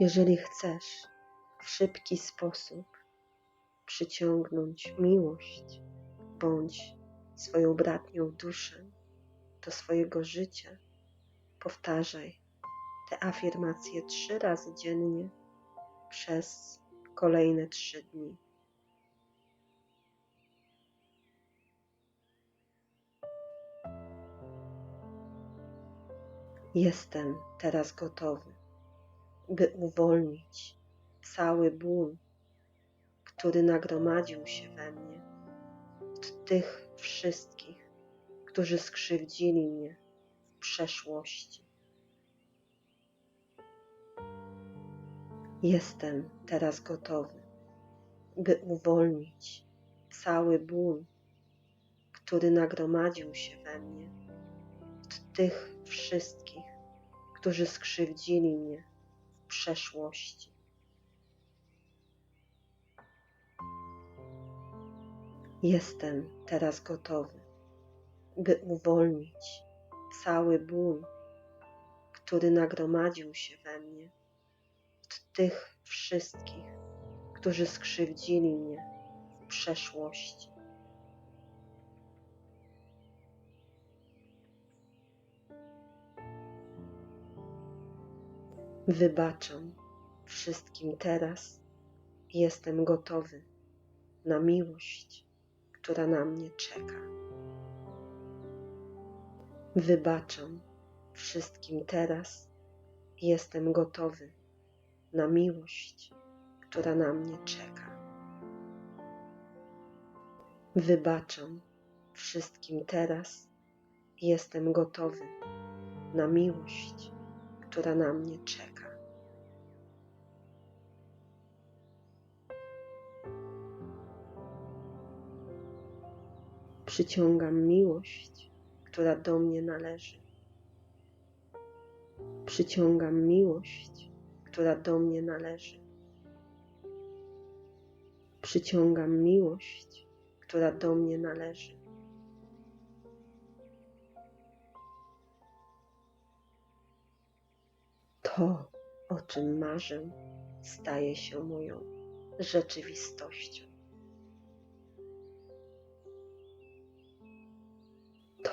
Jeżeli chcesz w szybki sposób przyciągnąć miłość bądź swoją bratnią duszę do swojego życia, powtarzaj te afirmacje trzy razy dziennie przez kolejne trzy dni. Jestem teraz gotowy, by uwolnić cały ból, który nagromadził się we mnie od tych wszystkich, którzy skrzywdzili mnie w przeszłości. Jestem teraz gotowy, by uwolnić cały ból, który nagromadził się we mnie od tych wszystkich, którzy skrzywdzili mnie przeszłości. Jestem teraz gotowy, by uwolnić cały ból, który nagromadził się we mnie od tych wszystkich, którzy skrzywdzili mnie w przeszłości. Wybaczam wszystkim teraz jestem gotowy na miłość, która na mnie czeka. Wybaczam wszystkim teraz jestem gotowy na miłość, która na mnie czeka. Wybaczam wszystkim teraz jestem gotowy na miłość, która na mnie czeka. Przyciągam miłość, która do mnie należy. Przyciągam miłość, która do mnie należy. Przyciągam miłość, która do mnie należy. To, o czym marzę, staje się moją rzeczywistością.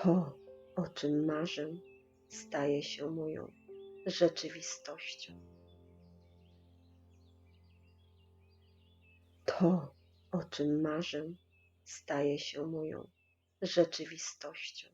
To, o czym marzę, staje się moją rzeczywistością. To, o czym marzę, staje się moją rzeczywistością.